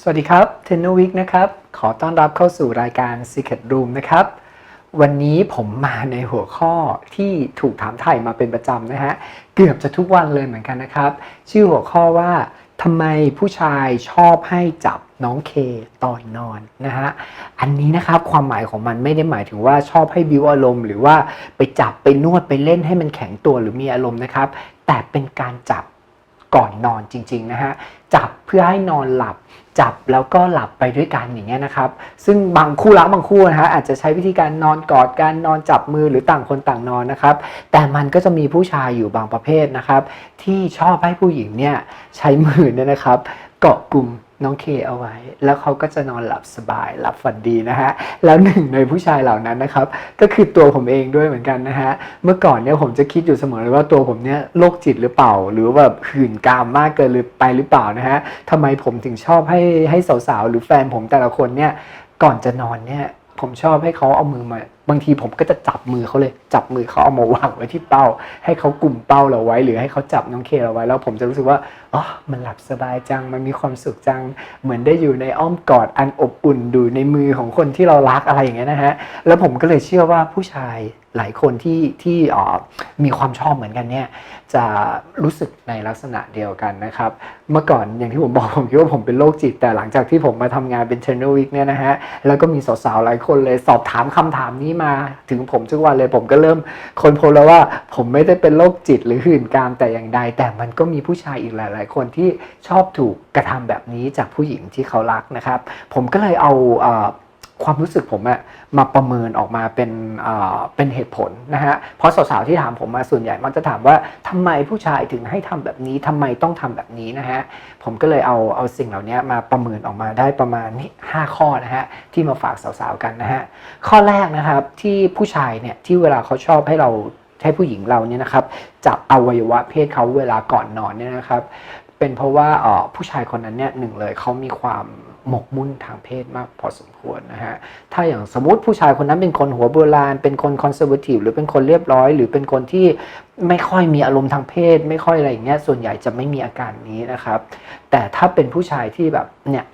สวัสดีครับเทนนวิกนะครับ ขอต้อนรับเข้าสู่รายการ Secret Room นะครับ วันนี้ผมมาในหัวข้อที่ถูกถามไถ่มาเป็นประจำนะฮะ เกือบจะทุกวันเลยเหมือนกันนะครับ ชื่อหัวข้อว่าทำไมผู้ชายชอบให้จับน้องเคตอนนอนนะฮะ อันนี้นะครับความหมายของมันไม่ได้หมายถึงว่าชอบให้บิวอารมณ์ หรือว่าไปจับไปนวดไปเล่นให้มันแข็งตัวหรือมีอารมณ์นะครับ แต่เป็นการจับก่อนนอนจริงๆนะฮะ จับเพื่อให้นอนหลับ จับแล้วก็หลับไปด้วยกันอย่างเงี้ยนะครับ ซึ่งบางคู่รักบางคู่นะฮะอาจจะใช้วิธีการนอนกอดกันนอนจับมือหรือต่างคนต่างนอนนะครับ แต่มันก็จะมีผู้ชายอยู่บางประเภทนะครับ ที่ชอบให้ผู้หญิงเนี่ยใช้มือเนี่ยนะครับ เกาะกลุ่ม น้องเคเอาไว้ แล้วเขาก็จะนอนหลับสบายหลับฝันดีนะฮะ แล้วหนึ่งในผู้ชายเหล่านั้นนะครับ ก็คือตัวผมเองด้วยเหมือนกันนะฮะ เมื่อก่อนเนี่ยผมจะคิดอยู่เสมอเลยว่าตัวผมเนี่ยโรคจิตหรือเปล่า หรือว่าแบบหื่นกามมากเกินหรือไปหรือเปล่านะฮะทำไมผมถึงชอบให้ให้สาวๆหรือแฟนผมแต่ละคนเนี่ยก่อนจะนอนเนี่ย ผมชอบให้เขาเอามือมา บางทีผมก็จะจับมือเขาเลย จับมือเขาเอามาวางไว้ที่เป้า ให้เขากลุ่มเป้าเราไว้ หรือให้เขาจับน้องเคเราไว้ แล้วผมจะรู้สึกว่าอ๋อมันหลับสบายจัง มันมีความสุขจัง เหมือนได้อยู่ในอ้อมกอดอันอบอุ่นดูในมือของคนที่เรารักอะไรอย่างเงี้ยนะฮะ แล้วผมก็เลยเชื่อว่าผู้ชาย หลายคนที่ที่มีความชอบเหมือนกันเนี่ยจะรู้สึกในลักษณะเดียวกันนะครับ เมื่อก่อนอย่างที่ผมบอกผมคิดว่าผมเป็นโรคจิต แต่หลังจากที่ผมมาทำงานเป็นเทรนเนอร์วิกเนี่ยนะฮะแล้วก็มีสาวๆหลายคนเลยสอบถามคำถามนี้มาถึงผมทุกวันเลยผมก็เริ่มค้นพบแล้วว่าผมไม่ได้เป็นโรคจิตหรือหื่นกามแต่อย่างใด แต่มันก็มีผู้ชายอีกหลาย ๆ คนที่ชอบถูกกระทำแบบนี้จากผู้หญิงที่เขารักนะครับ ผมก็เลยเอาเอ่อ ความรู้สึกผมอะมาประเมินออกมาเป็นเป็นเหตุผลนะฮะเพราะสาวๆที่ถามผมมาส่วนใหญ่มักจะถามว่าทำไมผู้ชายถึงให้ทำแบบนี้ทำไมต้องทำแบบนี้นะฮะผมก็เลยเอาเอาสิ่งเหล่านี้มาประเมินออกมาได้ประมาณนี้5ข้อนะฮะที่มาฝากสาวๆกันนะฮะข้อแรกนะครับที่ผู้ชายเนี่ยที่เวลาเขาชอบให้เราให้ผู้หญิงเราเนี่ยนะครับจับอวัยวะเพศเขาเวลาก่อนนอนเนี่ยนะครับเป็นเพราะว่าผู้ชายคนนั้นเนี่ยหนึ่งเลยเขามีความ หมกมุ่นทางเพศมากพอสมควรนะฮะ ถ้าอย่างสมมติผู้ชายคนนั้นเป็นคนหัวโบราณ เป็นคนคอนเซอร์วทีฟหรือเป็นคนเรียบร้อย หรือเป็นคนที่ไม่ค่อยมีอารมณ์ทางเพศ ไม่ค่อยอะไรอย่างเงี้ย ส่วนใหญ่จะไม่มีอาการนี้นะครับ แต่ถ้าเป็นผู้ชายที่แบบเนี่ย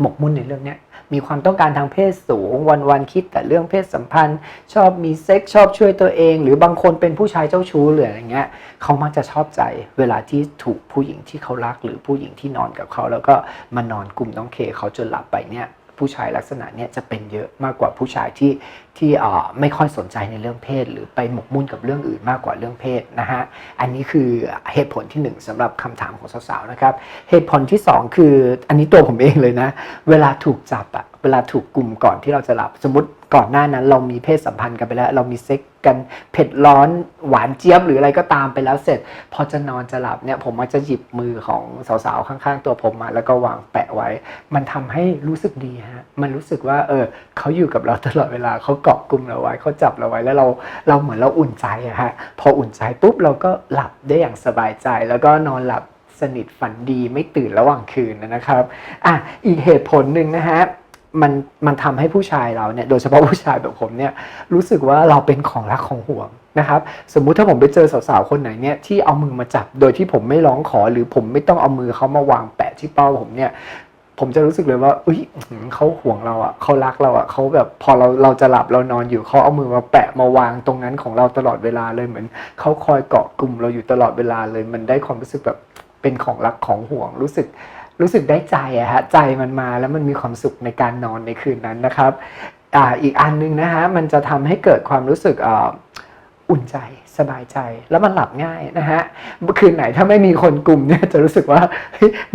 หมกมุ่นในเรื่องเนี้ย มีความต้องการทางเพศสูง วันๆคิดแต่เรื่องเพศสัมพันธ์ ชอบมีเซ็กชอบช่วยตัวเอง หรือบางคนเป็นผู้ชายเจ้าชู้หรืออะไรเงี้ยเขามักจะชอบใจเวลาที่ถูกผู้หญิงที่เขารัก หรือผู้หญิงที่นอนกับเขา แล้วก็มานอนกลุ่มน้องเคเขาจนหลับไปเนี่ย ผู้ชายลักษณะนี้จะเป็นเยอะมากกว่าผู้ชายที่ที่ไม่ค่อยสนใจในเรื่องเพศ หรือไปหมกมุ่นกับเรื่องอื่นมากกว่าเรื่องเพศนะฮะอันนี้คือเหตุผลที่หนึ่งสำหรับคำถามของสาวๆนะครับเหตุผลที่สองคืออันนี้ตัวผมเองเลยนะ เวลาถูกจับอะ วลาถูกกลุ่มก่อนที่เราจะหลับ สมมติก่อนหน้านั้น เรามีเพศสัมพันธ์กันไปแล้ว เรามีเซ็กกันเผ็ดร้อนหวานเจี๊ยบหรืออะไรก็ตามไปแล้วเสร็จ พอจะนอนจะหลับเนี่ยผมมักจะหยิบมือของสาวๆข้างๆ ตัวผมมาแล้วก็วางแปะไว้ มันทำให้รู้สึกดีฮะมันรู้สึกว่าเออเขาอยู่กับเราตลอดเวลาเขาเกาะกลุ่มเราไว้เขาจับเราไว้แล้วเราเราเหมือนเราอุ่นใจอะฮะพออุ่นใจปุ๊บเราก็หลับได้อย่างสบายใจ แล้วก็นอนหลับสนิทฝันดีไม่ตื่นระหว่างคืนนะครับอะอีกเหตุผลหนึ่งนะฮะ มันมันทำให้ผู้ชายเราเนี่ยโดยเฉพาะผู้ชายแบบผมเนี่ยรู้สึกว่าเราเป็นของรักของห่วงนะครับสมมุติถ้าผมไปเจอสาวๆคนไหนเนี่ยที่เอามือมาจับโดยที่ผมไม่ร้องขอหรือผมไม่ต้องเอามือเขามาวางแปะที่เป้าผมเนี่ยผมจะรู้สึกเลยว่าอุ้ยเขาห่วงเราอะเขารักเราอะเขาแบบพอเราเราจะหลับเรานอนอยู่เขาเอามือมาแปะมาวางตรงนั้นของเราตลอดเวลาเลยเหมือนเขาคอยเกาะกลุ่มเราอยู่ตลอดเวลาเลย มันได้ความรู้สึกแบบเป็นของรักของห่วงรู้สึก รู้สึกได้ใจอะฮะใจมันมาแล้วมันมีความสุขในการนอนในคืนนั้นนะครับอ่าอีกอันหนึงนะฮะมันจะทำให้เกิดความรู้สึกอ่าอุ่นใจสบายใจแล้วมันหลับง่ายนะฮะคืนไหนถ้าไม่มีคนกลุ่มเนี่ยจะรู้สึกว่า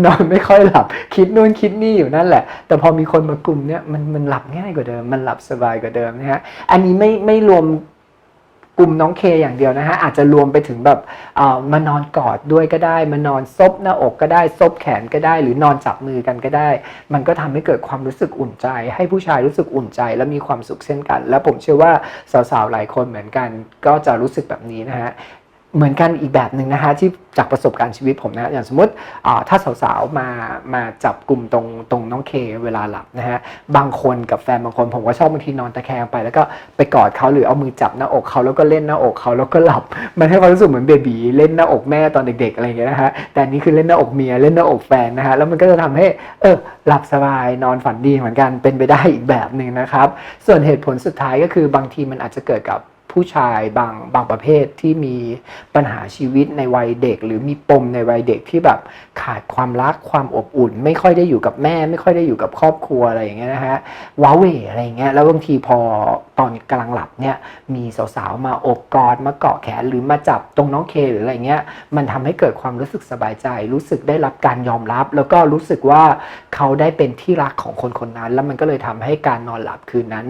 นอนไม่ค่อยหลับ คิดนู่นคิดนี่อยู่นั่นแหละ แต่พอมีคนมากลุ่มเนี่ยมันมันหลับง่ายกว่าเดิม มันหลับสบายกว่าเดิมนะฮะอันนี้ไม่ไม่รวม กุมน้องเคอย่างเดียวนะฮะอาจจะรวมไปถึงแบบเอ่อมานอนกอดด้วยก็ได้ มานอนซบหน้าอกก็ได้ซบแขนก็ได้ หรือนอนจับมือกันก็ได้ มันก็ทำให้เกิดความรู้สึกอุ่นใจ ให้ผู้ชายรู้สึกอุ่นใจและมีความสุขเช่นกัน และผมเชื่อว่าสาวๆหลายคนเหมือนกัน ก็จะรู้สึกแบบนี้นะฮะ เหมือนกันอีกแบบหนึ่งนะฮะที่จากประสบการณ์ชีวิตผมนะอย่างสมมติถ้าสาวๆมามาจับกลุ่มตรงตรงน้องเคเวลาหลับนะฮะบางคนกับแฟนบางคนผมก็ชอบบางทีนอนตะแคงไป แล้วก็ไปกอดเขาหรือเอามือจับหน้าอกเขาแล้วก็เล่นหน้าอกเขาแล้วก็หลับ มันให้ความรู้สึกเหมือนเบบีเล่นหน้าอกแม่ตอนเด็กๆอะไรอย่างเงี้ยนะฮะแต่นี้คือเล่นหน้าอกเมียเล่นหน้าอกแฟนนะฮะแล้วมันก็จะทำให้เออหลับสบายนอนฝันดีเหมือนกันเป็นไปได้อีกแบบหนึ่งนะครับส่วนเหตุผลสุดท้ายก็คือบางทีมันอาจจะเกิดกับ ผู้ชายบางบางประเภทที่มีปัญหาชีวิตในวัยเด็ก หรือมีปมในวัยเด็กที่แบบขาดความรักความอบอุ่น ไม่ค่อยได้อยู่กับแม่ ไม่ค่อยได้อยู่กับครอบครัวอะไรอย่างเงี้ยนะฮะว้าเวอะไรอย่างเงี้ยแล้วบางทีพอตอนกำลังหลับเนี่ยมีสาวๆมาโอบกอดมาเกาะแขนหรือมาจับตรงน้องเคหรืออะไรเงี้ยมันทำให้เกิดความรู้สึกสบายใจ รู้สึกได้รับการยอมรับ แล้วก็รู้สึกว่าเขาได้เป็นที่รักของคนคนนั้น แล้วมันก็เลยทำให้การนอนหลับคืนนั้น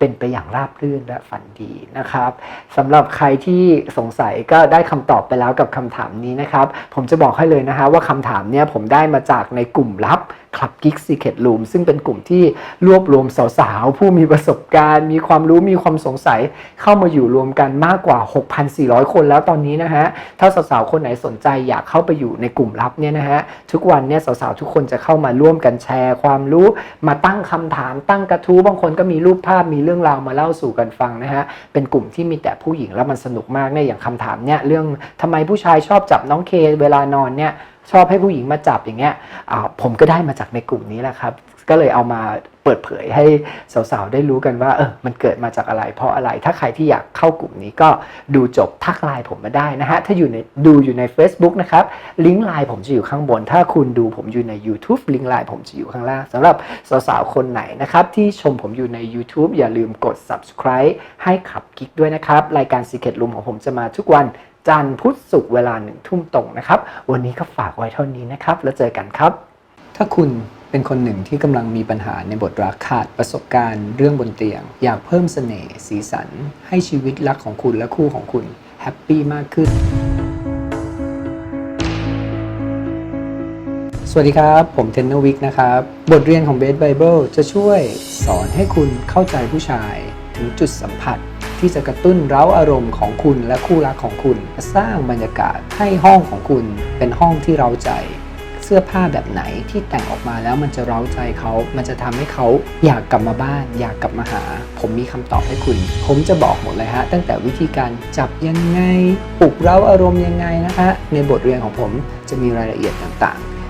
เป็นไปอย่างราบรื่นและฝันดีนะครับสำหรับใครที่สงสัยก็ได้คำตอบไปแล้วกับคำถามนี้นะครับ ผมจะบอกให้เลยนะฮะว่าคำถามเนี้ยผมได้มาจากในกลุ่มลับ Club Geek Secret Room ซึ่งเป็นกลุ่มที่รวบรวมสาวๆ ผู้มีประสบการณ์ มีความรู้มีความสงสัยเข้ามาอยู่รวมกันมากกว่า 6,400 คนแล้วตอนนี้นะฮะ ถ้าสาวๆ คนไหนสนใจอยากเข้าไปอยู่ในกลุ่มลับเนี่ยนะฮะ ทุกวันเนี่ยสาวๆ ทุกคนจะเข้ามาร่วมกันแชร์ ความรู้มาตั้งคำถามตั้งกระทู้บางคนก็มีรูปภาพมีเรื่องราวมาเล่าสู่กันฟังนะฮะเป็นกลุ่มที่มีแต่ผู้หญิงแล้วมันสนุกมากเนี่ยอย่างคำถามเนี่ยเรื่องทำไมผู้ชายชอบจับน้องเคเวลานอนเนี่ยชอบให้ผู้หญิงมาจับอย่างเงี้ยผมก็ได้มาจากในกลุ่มนี้แหละครับ ก็เลยเอามาเปิดเผยให้สาวๆ ได้รู้กันว่าเออมันเกิดมาจากอะไร เพราะอะไรถ้าใครที่อยากเข้ากลุ่มนี้ก็ดูจบทักไลน์ผมมาได้นะฮะ ถ้าอยู่ในดูอยู่ใน Facebook นะครับ ลิงก์ไลน์ผมจะอยู่ข้างบน ถ้าคุณดูผมอยู่ใน YouTube ลิงก์ไลน์ผมจะอยู่ข้างล่างสำหรับสาวๆ คนไหนนะครับ ที่ชมผมอยู่ใน YouTube อย่าลืมกด subscribe ให้ขับกิ๊กด้วยนะครับ รายการ Secret Room ของผมจะมาทุกวัน จันทร์พุธศุกร์เวลาหนึ่งทุ่มตรงนะครับ วันนี้ก็ฝากไว้เท่านี้นะครับ แล้วเจอกันครับ ถ้าคุณเป็นคนหนึ่งที่กำลังมีปัญหาในบทรักขาดประสบการณ์เรื่องบนเตียง อยากเพิ่มเสน่ห์สีสัน ให้ชีวิตรักของคุณและคู่ของคุณแฮปปี้มากขึ้น สวัสดีครับ ผมเทนเนอร์วิกนะครับ บทเรียนของเบสไบเบิลจะช่วยสอนให้คุณเข้าใจผู้ชายถึงจุดสัมผัส ที่จะกระตุ้นเร้าอารมณ์ของคุณและคู่รักของคุณ สร้างบรรยากาศให้ห้องของคุณเป็นห้องที่เร้าใจ เสื้อผ้าแบบไหนที่แต่งออกมาแล้วมันจะเร้าใจเขา มันจะทำให้เขาอยากกลับมาบ้าน อยากกลับมาหา ผมมีคำตอบให้คุณ ผมจะบอกหมดเลยฮะ ตั้งแต่วิธีการจับยังไง ปลุกเร้าอารมณ์ยังไงนะฮะในบทเรียนของผมจะมีรายละเอียดต่างๆ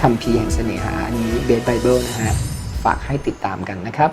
คัมภีร์แห่งเสน่หาอันนี้เบสไบเบิลนะฮะฝากให้ติดตามกันนะครับ